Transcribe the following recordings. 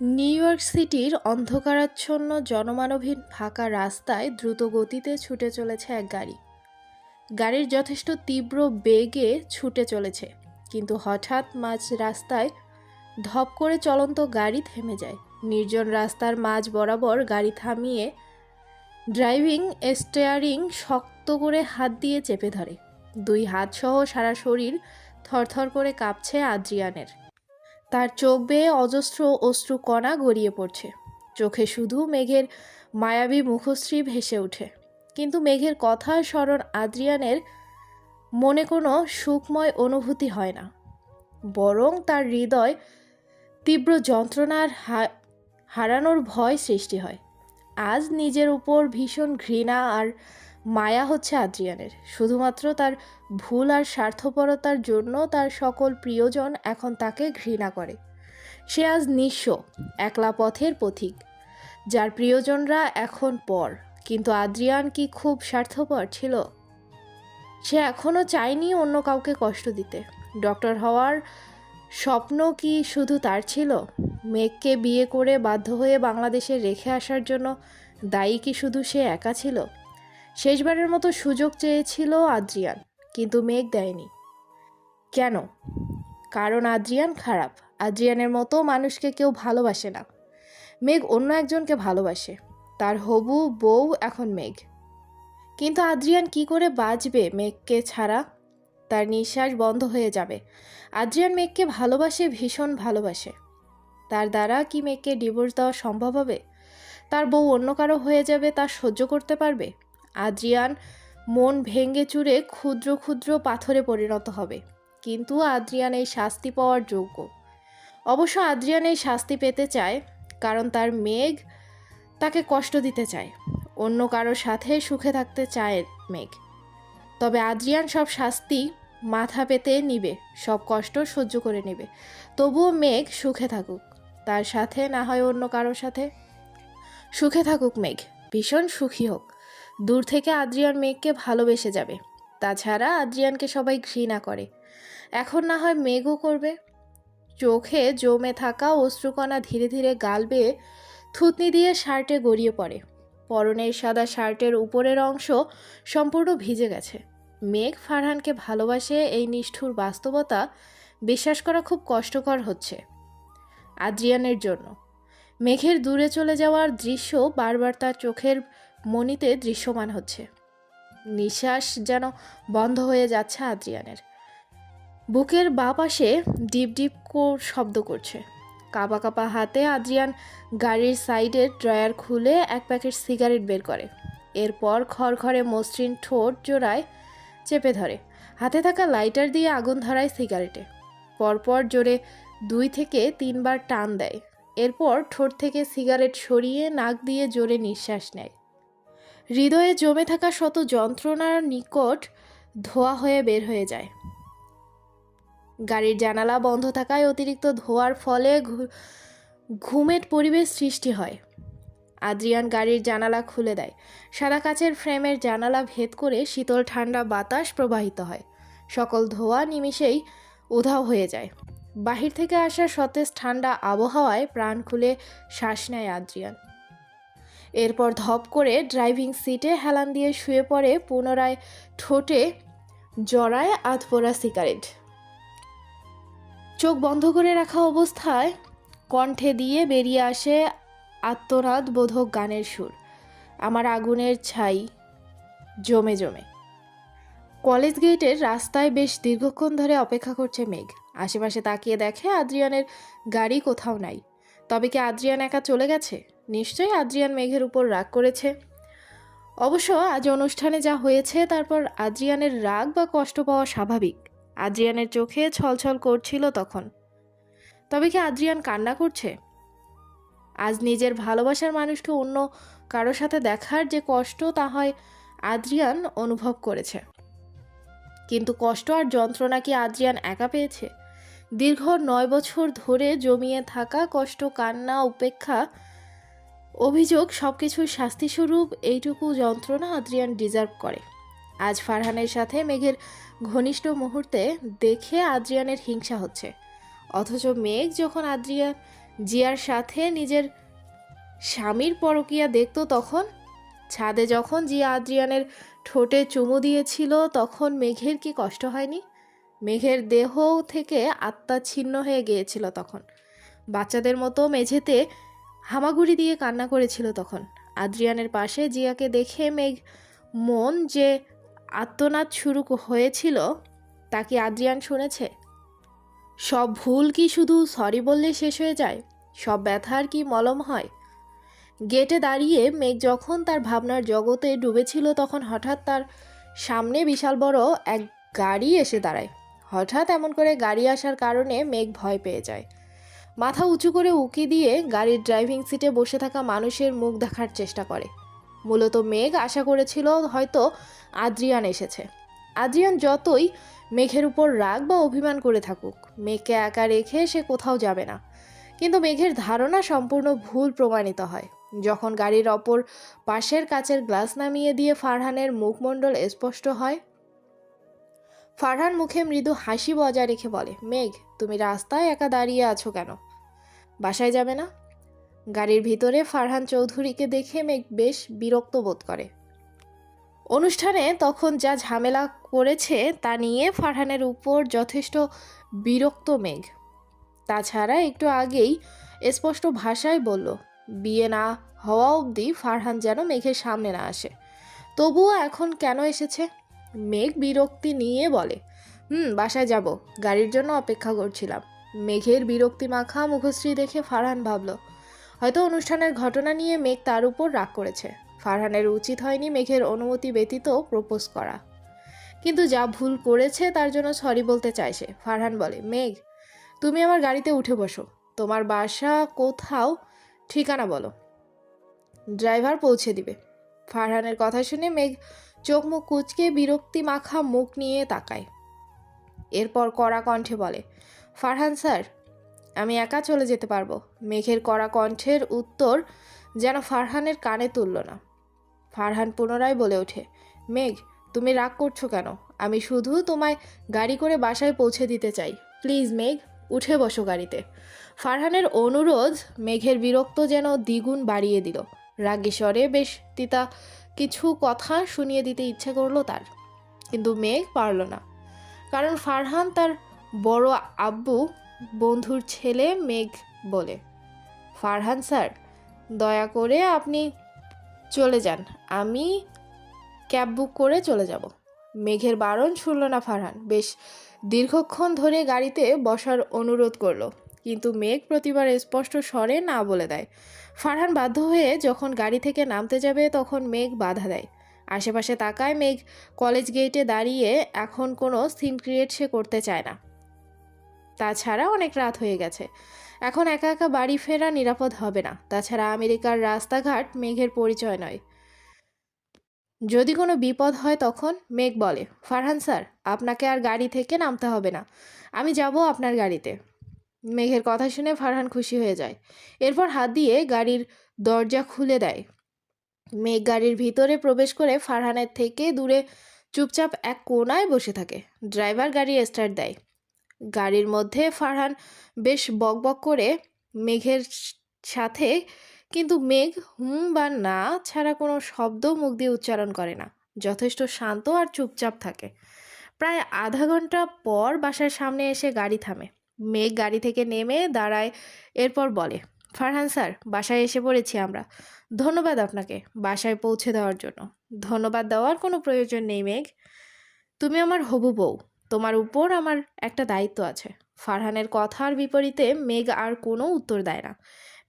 New York সিটির অন্ধকারাচ্ছন্ন জনমানবহীন ফাঁকা রাস্তায় দ্রুত গতিতে ছুটে চলেছে এক গাড়ি। গাড়ির যথেষ্ট তীব্র বেগে ছুটে চলেছে, কিন্তু হঠাৎ মাঝ রাস্তায় ধপ করে চলন্ত গাড়ি থেমে যায়। নির্জন রাস্তার মাঝ বরাবর গাড়ি থামিয়ে ড্রাইভিং স্টেয়ারিং শক্ত করে হাত দিয়ে চেপে ধরে। দুই হাতসহ সারা শরীর থরথর করে কাঁপছে আদ্রিয়ানের। তার চোখ বেয়ে অজস্র অশ্রু কণা গড়িয়ে পড়ছে। চোখে শুধু মেঘের মায়াবী মুখশ্রী ভেসে ওঠে। কিন্তু মেঘের কথা স্মরণ আদ্রিয়ানের মনে কোনো সুখময় অনুভূতি হয় না। বরং তার হৃদয় তীব্র যন্ত্রণার হারানোর ভয় সৃষ্টি হয়। আজ নিজের উপর ভীষণ ঘৃণা আর মায়া হচ্ছে আদ্রিয়ানের। শুধুমাত্র তার ভুল আর স্বার্থপরতার জন্য তার সকল প্রিয়জন এখন তাকে ঘৃণা করে। সে আজ নিঃস্ব, একলা পথের পথিক। যার প্রিয়জনরা এখন পর, কিন্তু আদ্রিয়ান কি খুব স্বার্থপর ছিল? সে এখনও চায়নি অন্য কাউকে কষ্ট দিতে। ডক্টর হওয়ার স্বপ্ন কি শুধু তার ছিল? মেঘকে বিয়ে করে বাধ্য হয়ে বাংলাদেশে রেখে আসার জন্য দায়ী কি শুধু সে একা ছিল? শেষবারের মতো সুযোগ চেয়েছিল আদ্রিয়ান, কিন্তু মেঘ দেয়নি। কেন? কারণ আদ্রিয়ান খারাপ। আদ্রিয়ানের মতো মানুষকে কেউ ভালোবাসে না। মেঘ অন্য একজনকে ভালোবাসে। তার হবু, বউ এখন মেঘ। কিন্তু আদ্রিয়ান কি করে বাঁচবে মেঘকে ছাড়া? তার নিঃশ্বাস বন্ধ হয়ে যাবে। আদ্রিয়ান মেঘকে ভালোবাসে, ভীষণ ভালোবাসে। তার দ্বারা কি মেঘকে ডিভোর্স দেওয়া সম্ভব হবে? তার বউ অন্য কারও হয়ে যাবে, তা সহ্য করতে পারবে? আদ্রিয়ান মন ভেঙে চুরে ক্ষুদ্র ক্ষুদ্র পাথরে পরিণত হবে। কিন্তু আদ্রিয়ান এই শাস্তি পাওয়ার যোগ্য। অবশ্য আদ্রিয়ান এই শাস্তি পেতে চায় কারণ তার মেঘ তাকে কষ্ট দিতে চায়। অন্য কারোর সাথে সুখে থাকতে চায় মেঘ। তবে আদ্রিয়ান সব শাস্তি মাথা পেতে নিবে, সব কষ্ট সহ্য করে নেবে। তবুও মেঘ সুখে থাকুক, তার সাথে না হয় অন্য কারোর সাথে। সুখে থাকুক মেঘ, ভীষণ সুখী হোক। দূর থেকে আদ্রিয়ান মেঘকে ভালোবেসে যাবে। তাছাড়া আদ্রিয়ানকে সবাই ঘৃণা করে। এখন না হয় মেঘও করবে। চোখে জমে থাকা অশ্রুকণা ধীরে ধীরে গাল বেয়ে থুতনি দিয়ে শার্টে গড়িয়ে পড়ে। পরনের সাদা শার্টের উপরের অংশ সম্পূর্ণ ভিজে গেছে। মেঘ ফারহানকে ভালোবাসে এই নিষ্ঠুর বাস্তবতা বিশ্বাস করা খুব কষ্টকর হচ্ছে আদ্রিয়ানের জন্য। মেঘের দূরে চলে যাওয়ার দৃশ্য বারবার তার চোখের মনিতে দৃশ্যমান হচ্ছে। নিঃশ্বাস যেন বন্ধ হয়ে যাচ্ছে আদ্রিয়ানের। বুকের বাঁ পাশে ডিপ ডিপ শব্দ করছে। কাপা কাপা হাতে আদ্রিয়ান গাড়ির সাইডের ড্রয়ার খুলে এক প্যাকেট সিগারেট বের করে। এরপর খড়খড়ে মসৃণ ঠোঁট জোড়ায় চেপে ধরে। হাতে থাকা লাইটার দিয়ে আগুন ধরায় সিগারেটে। পরপর জোরে দুই থেকে তিনবার টান দেয়। এরপর ঠোঁট থেকে সিগারেট সরিয়ে নাক দিয়ে জোরে নিঃশ্বাস নেয়। হৃদয়ে জমে থাকা শত যন্ত্রণার নিকট ধোয়া হয়ে বের হয়ে যায়। গাড়ির জানালা বন্ধ থাকায় অতিরিক্ত ধোয়ার ফলে ঘুমের পরিবেশ সৃষ্টি হয়। আদ্রিয়ান গাড়ির জানালা খুলে দেয়। সাদা কাচের ফ্রেমের জানালা ভেদ করে শীতল ঠান্ডা বাতাস প্রবাহিত হয়। সকল ধোয়া নিমিষেই উধাও হয়ে যায়। বাহির থেকে আসা সতেজ ঠান্ডা আবহাওয়ায় প্রাণ খুলে শ্বাস নেয় আদ্রিয়ান। এরপর ধপ করে ড্রাইভিং সিটে হেলান দিয়ে শুয়ে পড়ে পুনরায় ঠোঁটে জড়ায় আধপোড়া সিগারেট। চোখ বন্ধ করে রাখা অবস্থায় কণ্ঠে দিয়ে বেরিয়ে আসে আত্মনাদ বোধক গানের সুর। আমার আগুনের ছাই জমে জমে। কলেজ গেটের রাস্তায় বেশ দীর্ঘক্ষণ ধরে অপেক্ষা করছে মেঘ। আশেপাশে তাকিয়ে দেখে আদ্রিয়ানের গাড়ি কোথাও নাই। তবে কি আদ্রিয়ান একা চলে গেছে? নিশ্চয়ই আদ্রিয়ান মেঘের উপর রাগ করেছে। অবশ্য আজ অনুষ্ঠানে যা হয়েছে, তারপর আদ্রিয়ানের রাগ বা কষ্ট পাওয়া স্বাভাবিক। আদ্রিয়ানের চোখে ছলছল করছিল তখন। তবে কি আদ্রিয়ান কান্না করছে? আজ নিজের ভালোবাসার মানুষকে অন্য কারোর সাথে দেখার যে কষ্ট, তা হয় আদ্রিয়ান অনুভব করেছে। কিন্তু কষ্ট আর যন্ত্রণা কি আদ্রিয়ান একা পেয়েছে? দীর্ঘ নয় বছর ধরে জমিয়ে থাকা কষ্ট, কান্না, উপেক্ষা অভিযোগ সব কিছুর শাস্তিস্বরূপ এইটুকু যন্ত্রণা আদ্রিয়ান ডিজার্ভ করে। আজ ফারহানের সাথে মেঘের ঘনিষ্ঠ মুহূর্তে দেখে আদ্রিয়ানের হিংসা হচ্ছে। অথচ মেঘ যখন আদ্রিয়ান জিয়ার সাথে নিজের স্বামীর পরকিয়া দেখতো তখন, ছাদে যখন জিয়া আদ্রিয়ানের ঠোঁটে চুমু দিয়েছিল তখন মেঘের কি কষ্ট হয়নি? মেঘের দেহ থেকে আত্মা ছিন্ন হয়ে গিয়েছিল তখন। বাচ্চাদের মতো মেঝেতে হামাগুড়ি দিয়ে কান্না করেছিল তখন। আদ্রিয়ানের পাশে জিয়াকে দেখে মেঘ মন যে আত্মনাদ শুরু হয়েছিল, তা কি আদ্রিয়ান শুনেছে? সব ভুল কি শুধু সরি বললে শেষ হয়ে যায়? সব ব্যথার কি মলম হয়? গেটে দাঁড়িয়ে মেঘ যখন তার ভাবনার জগতে ডুবেছিল, তখন হঠাৎ তার সামনে বিশাল বড় এক গাড়ি এসে দাঁড়ায়। হঠাৎ এমন করে গাড়ি আসার কারণে মেঘ ভয় পেয়ে যায়। মাথা উঁচু করে উকি দিয়ে গাড়ির ড্রাইভিং সিটে বসে থাকা মানুষের মুখ দেখার চেষ্টা করে। মূলত মেঘ আশা করেছিল হয়তো আদ্রিয়ান এসেছে। আদ্রিয়ান যতই মেঘের উপর রাগ বা অভিমান করে থাকুক, মেঘকে একা রেখে সে কোথাও যাবে না। কিন্তু মেঘের ধারণা সম্পূর্ণ ভুল প্রমাণিত হয়। যখন গাড়ির অপর পাশের কাচের গ্লাস নামিয়ে দিয়ে ফারহানের মুখমণ্ডল স্পষ্ট হয় ফারহান মুখে মৃদু হাসি বজায় রেখে বলে, মেঘ, তুমি রাস্তায় একা দাঁড়িয়ে আছো কেন? বাসায় যাবে না? গাড়ির ভিতরে ফারহান চৌধুরীকে দেখে মেঘ বেশ বিরক্ত বোধ করে। অনুষ্ঠানে তখন যা ঝামেলা করেছে তা নিয়ে ফারহানের উপর যথেষ্ট বিরক্ত মেঘ। তাছাড়া একটু আগেই স্পষ্ট ভাষায় বলল, বিয়ে না হওয়া অবধি ফারহান যেন মেঘের সামনে না আসে। তবুও এখন কেন এসেছে? মেঘ বিরক্তি নিয়ে বলে, হুম, বাসায় যাব। গাড়ির জন্য অপেক্ষা করছিলাম। মেঘের বিরক্তি মাখা মুখশ্রী দেখে ফারহান ভাবল, হয়তো অনুষ্ঠানের ঘটনা নিয়ে মেঘ তার উপর রাগ করেছে। ফারহানের উচিত হয়নি মেঘের অনুমতি ব্যতীত প্রপোজ করা। কিন্তু যা ভুল করেছে তার জন্য সরি বলতে চাইছে ফারহান বলে, মেঘ, তুমি আমার গাড়িতে উঠে বসো। তোমার বাসা কোথাও ঠিকানা বলো। ড্রাইভার পৌঁছে দিবে। ফারহানের কথা শুনে মেঘ চোখ মুখ কুচকে বিরক্তি মাখা মুখ নিয়ে তাকায়। এরপর কড়া কণ্ঠে বলে, ফারহান স্যার, আমি একা চলে যেতে পারব। মেঘের কড়া কণ্ঠের উত্তর যেন ফারহানের কানে তুলল না। ফারহান পুনরায় বলে ওঠে, মেঘ, তুমি রাগ করছ কেন? আমি শুধু তোমায় গাড়ি করে বাসায় পৌঁছে দিতে চাই। প্লিজ মেঘ, উঠে বসো গাড়িতে। ফারহানের অনুরোধ মেঘের বিরক্ত যেন দ্বিগুণ বাড়িয়ে দিল। রাগী স্বরে বেশ তিতা কিছু কথা শুনিয়ে দিতে ইচ্ছে করল তার। কিন্তু মেঘ পারল না। কারণ ফারহান তার বড় আব্বু, বন্ধুর ছেলে মেঘ বলে। ফারহান, স্যার, দয়া করে আপনি চলে যান। আমি ক্যাব বুক করে চলে যাব। মেঘের বারণ শুনল না ফারহান। বেশ দীর্ঘক্ষণ ধরে গাড়িতে বসার অনুরোধ করল। কিন্তু মেঘ প্রতিবার স্পষ্ট স্বরে না বলে দেয়। ফারহান বাধ্য হয়ে যখন গাড়ি থেকে নামতে যাবে তখন মেঘ বাধা দেয়। আশেপাশে তাকায় মেঘ। কলেজ গেটে দাঁড়িয়ে এখন কোনো সিন ক্রিয়েট সে করতে চায় না। তাছাড়া অনেক রাত হয়ে গেছে। এখন একা একা বাড়ি ফেরা নিরাপদ হবে না। তাছাড়া আমেরিকার রাস্তাঘাট মেঘের পরিচয় নয়। যদি কোনো বিপদ হয় তখন মেঘ বলে, ফারহান স্যার, আপনাকে আর গাড়ি থেকে নামতে হবে না। আমি যাব আপনার গাড়িতে। মেঘের কথা শুনে ফারহান খুশি হয়ে যায়। এরপর হাত দিয়ে গাড়ির দরজা খুলে দেয়। মেঘ গাড়ির ভিতরে প্রবেশ করে ফারহানের থেকে দূরে চুপচাপ এক কোনায় বসে থাকে। ড্রাইভার গাড়ি স্টার্ট দেয়। গাড়ির মধ্যে ফারহান বেশ বকবক করে মেঘের সাথে, কিন্তু মেঘ হুম বা না ছাড়া কোনো শব্দ মুখ দিয়ে উচ্চারণ করে না। যথেষ্ট শান্ত আর চুপচাপ থাকে। প্রায় আধা ঘণ্টা পর বাসার সামনে এসে গাড়ি থামে। মেঘ গাড়ি থেকে নেমে দাঁড়ায়, এরপর বলে, ফারহান স্যার, বাসায় এসে পড়েছি আমরা। ধন্যবাদ আপনাকে বাসায় পৌঁছে দেওয়ার জন্য। ধন্যবাদ দেওয়ার কোনো প্রয়োজন নেই, মেঘ। তুমি আমার হবু বউ। তোমার উপর আমার একটা দায়িত্ব আছে। ফারহানের কথার বিপরীতে মেঘ আর কোনো উত্তর দেয় না।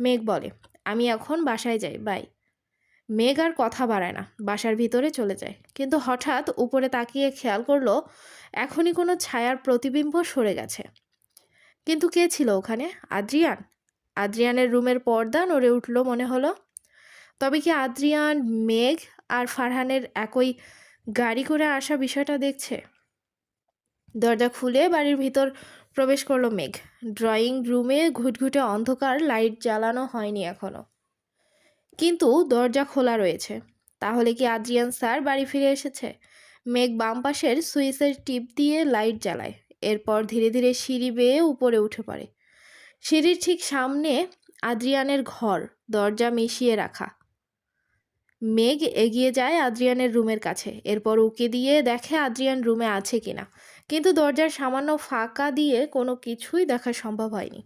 মেঘ বলে, আমি এখন বাসায় যাই, বাই। মেঘ আর কথা বাড়ায় না, বাসার ভিতরে চলে যায়। কিন্তু হঠাৎ উপরে তাকিয়ে খেয়াল করল, এখনই কোনো ছায়ার প্রতিবিম্ব সরে গেছে। কিন্তু কে ছিল ওখানে? আদ্রিয়ান? আদ্রিয়ানের রুমের পর্দা নড়ে উঠল মনে হলো। তবে কি আদ্রিয়ান, মেঘ আর ফারহানের একই গাড়ি করে আসা বিষয়টা দেখছে? দরজা খুলে বাড়ির ভিতর প্রবেশ করল মেঘ। ড্রয়িং রুমে ঘুটঘুটে অন্ধকার, লাইট জ্বালানো হয়নি এখনও। কিন্তু দরজা খোলা রয়েছে। তাহলে কি আদ্রিয়ান স্যার বাড়ি ফিরে এসেছে? মেঘ বাম পাশের সুইচের টিপ দিয়ে লাইট জ্বালায়। এরপর ধীরে ধীরে সিঁড়ি বেয়ে উপরে উঠে পড়ে। সিঁড়ির ঠিক সামনে আদ্রিয়ানের ঘর, দরজা মিশিয়ে রাখা। মেঘ এগিয়ে যায় আদ্রিয়ানের রুমের কাছে। এরপর উকি দিয়ে দেখে আদ্রিয়ান রুমে আছে কিনা। কিন্তু দরজার সামান্য ফাঁকা দিয়ে কোনো কিছুই দেখা সম্ভব হয়নি।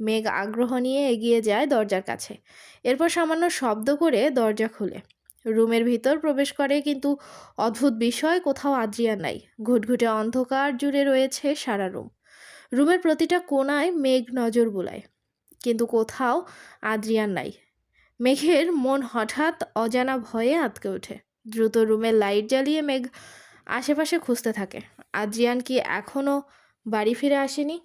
মেঘ আগ্রহ নিয়ে এগিয়ে যায় দরজার কাছে। এরপর সামান্য শব্দ করে দরজা খুলে। রুমের ভিতর প্রবেশ করে কিন্তু অদ্ভুত বিষয়, কোথাও আদ্রিয়ান নাই। ঘুটঘুটে অন্ধকার জুড়ে রয়েছে সারা রুম। রুমের প্রতিটা কোণায় মেঘ নজর বুলায়, কিন্তু কোথাও আদ্রিয়ান নাই। মেঘের মন হঠাৎ অজানা ভয়ে আটকে ওঠে। দ্রুত রুমের লাইট জ্বালিয়ে মেঘ আশেপাশে খুঁজতে থাকে। আদ্রিয়ান কি এখনও বাড়ি ফিরে আসেনি?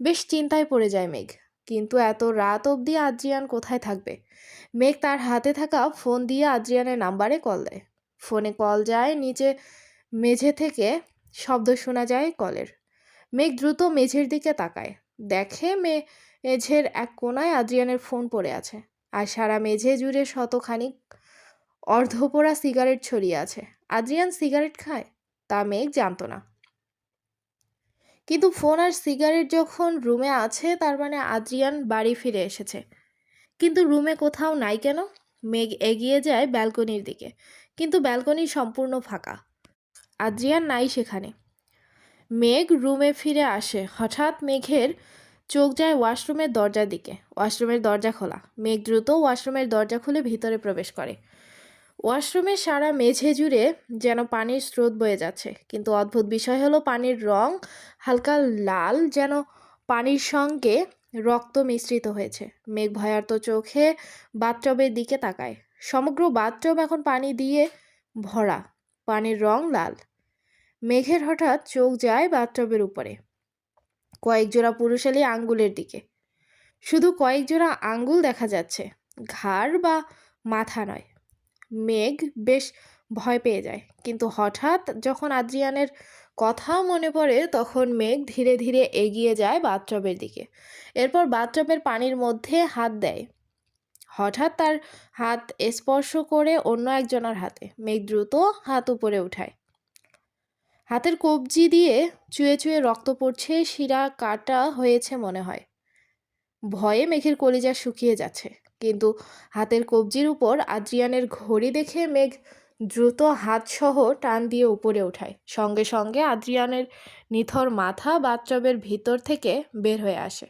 বেশ চিন্তায় পড়ে যায় মেঘ, কিন্তু এত রাত অবধি আদ্রিয়ান কোথায় থাকবে? মেঘ তার হাতে থাকা ফোন দিয়ে আদ্রিয়ানের নাম্বারে কল দেয়। ফোনে কল যায়, নিচে মেঝে থেকে শব্দ শোনা যায় কলের। মেঘ দ্রুত মেঝের দিকে তাকায়। দেখে মে মেঝের এক কোনায় আদ্রিয়ানের ফোন পড়ে আছে আর সারা মেঝে জুড়ে শতখানিক অর্ধপোড়া সিগারেট ছড়িয়ে আছে। আদ্রিয়ান সিগারেট খায়? তা মেঘ জানতো না। কিন্তু ফোন আর সিগারেট যখন রুমে আছে, তার মানে আদ্রিয়ান বাড়ি ফিরে এসেছে। কিন্তু রুমে কোথাও নাই কেন? মেঘ এগিয়ে যায় ব্যালকনির দিকে, কিন্তু ব্যালকনি সম্পূর্ণ ফাঁকা। আদ্রিয়ান নাই সেখানে। মেঘ রুমে ফিরে আসে। হঠাৎ মেঘের চোখ যায় ওয়াশরুমের দরজার দিকে। ওয়াশরুমের দরজা খোলা। মেঘ দ্রুত ওয়াশরুমের দরজা খুলে ভিতরে প্রবেশ করে। ওয়াশরুমের সারা মেঝে জুড়ে যেন পানির স্রোত বয়ে যাচ্ছে, কিন্তু অদ্ভুত বিষয় হলো পানির রং হালকা লাল, যেন পানির সঙ্গে রক্ত মিশ্রিত হয়েছে। মেঘ ভয়ার্ত চোখে বাথটবের দিকে তাকায়। সমগ্র বাথটব এখন পানি দিয়ে ভরা। পানির রং লাল। মেঘের হঠাৎ চোখ যায় বাথটবের উপরে। কয়েক জোড়া পুরুষালী আঙ্গুলের দিকে। শুধু কয়েক জোড়া আঙ্গুল দেখা যাচ্ছে। ঘাড় বা মাথা নয়। মেঘ বেশ ভয় পেয়ে যায়। কিন্তু হঠাৎ যখন আদ্রিয়ানের কথা মনে পড়ে তখন মেঘ ধীরে ধীরে এগিয়ে যায় বাথটবের দিকে। এরপর বাথটবের পানির মধ্যে হাত দেয়। হঠাৎ তার হাত স্পর্শ করে অন্য একজনের হাতে। মেঘ দ্রুত হাত উপরে উঠায়। হাতের কবজি দিয়ে চুয়ে চুয়ে রক্ত পড়ছে, শিরা কাটা হয়েছে মনে হয়। ভয়ে মেঘের কলিজা শুকিয়ে যাচ্ছে। কিন্তু হাতের কবজির উপর আদ্রিয়ানের ঘড়ি দেখে মেঘ দ্রুত হাতসহ টান দিয়ে উপরে ওঠায় সঙ্গে সঙ্গে আদ্রিয়ানের নিথর মাথা বাথটবের ভিতর থেকে বের হয়ে আসে।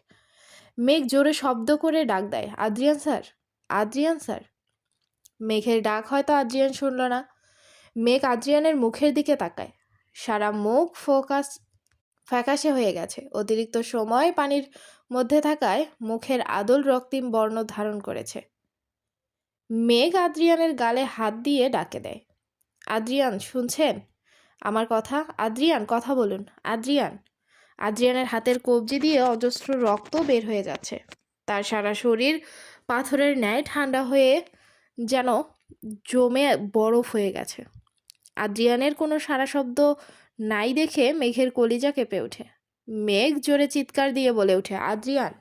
মেঘ জোরে শব্দ করে ডাক দেয়, আদ্রিয়ান স্যার আদ্রিয়ান স্যার। মেঘের ডাক হয়তো আদ্রিয়ান শুনল না। মেঘ আদ্রিয়ানের মুখের দিকে তাকায়। সারা মুখ ফোকাস, ফ্যাকাশে হয়ে গেছে। অতিরিক্ত সময় পানির মধ্যে থাকায় মুখের আদল রক্তিম বর্ণ ধারণ করেছে। মেঘ আদ্রিয়ানের গালে হাত দিয়ে ডাকে দেয়। আদ্রিয়ান, শুনছেন? আমার কথা? আদ্রিয়ান, কথা বলুন। আদ্রিয়ান। আদ্রিয়ানের হাতের কবজি দিয়ে অজস্র রক্ত বের হয়ে যাচ্ছে। তার সারা শরীর পাথরের ন্যায় ঠান্ডা হয়ে যেন জমে বরফ হয়ে গেছে। আদ্রিয়ানের কোনো সারা শব্দ নাই দেখে মেঘের কলিজা কেঁপে ওঠে। মেঘ জোরে চিৎকার দিয়ে বলে ওঠে, আদ্রিয়ান